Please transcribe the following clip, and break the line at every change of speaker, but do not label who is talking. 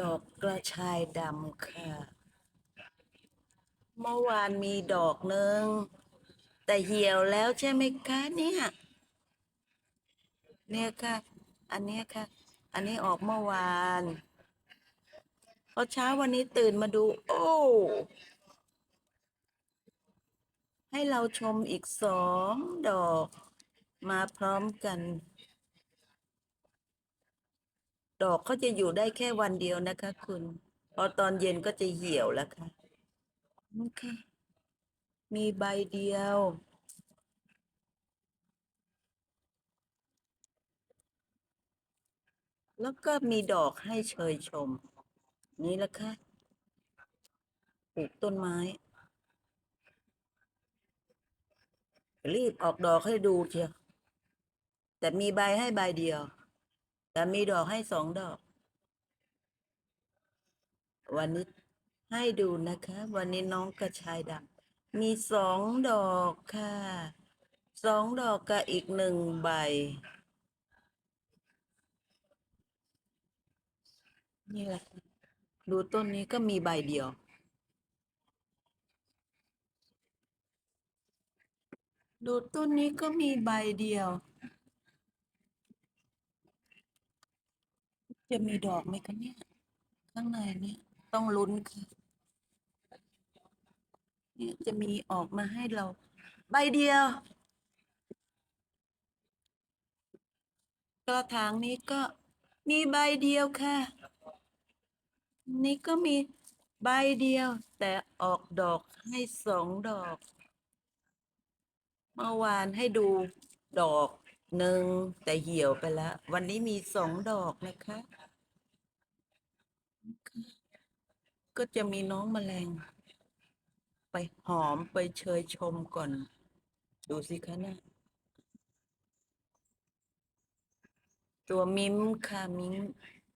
ดอกกระชายดำค่ะ เมื่อวานมีดอกหนึ่ง แต่เหี่ยวแล้วใช่ไหมคะเนี่ย เนี่ยค่ะ อันนี้ค่ะ อันนี้ออกเมื่อวานพอเช้าวันนี้ตื่นมาดู โอ้ ให้เราชมอีกสองดอก มาพร้อมกัน ดอกเขาจะอยู่ได้แค่วันเดียวนะคะ คุณ พอตอนเย็นก็จะเหี่ยวแล้วค่ะนี่ค่ะมีใบเดียว แล้วก็มีดอกให้เชยชม นี่แหละค่ะปลูกต้นไม้ รีบออกดอกให้ดูเชียวแต่มีใบให้ใบเดียว แต่มีดอกให้สองดอก วันนี้ให้ดูนะคะ วันนี้น้องกระชายดำมีสองดอกค่ะสองดอกกับอีกหนึ่งใบ นี่แหละค่ะดูต้นนี้ก็มีใบเดียว ดูต้นนี้ก็มีใบเดียว จะมีดอกไหมคะเนี่ย ข้างในเนี่ย ต้องลุ้นค่ะเนี่ยจะมีออกมาให้เรา ใบเดียว กระถางนี้ก็มีใบเดียวค่ะ นี่ก็มีใบเดียว แต่ออกดอกให้สองดอก เมื่อวานให้ดูดอก หนึ่งแต่เหี่ยวไปแล้ว วันนี้มีสองดอกนะคะ ก็จะมีน้องแมลง ไปหอมไปเชยชมก่อน ดูสิคะนะตัวมิมค่ะมิม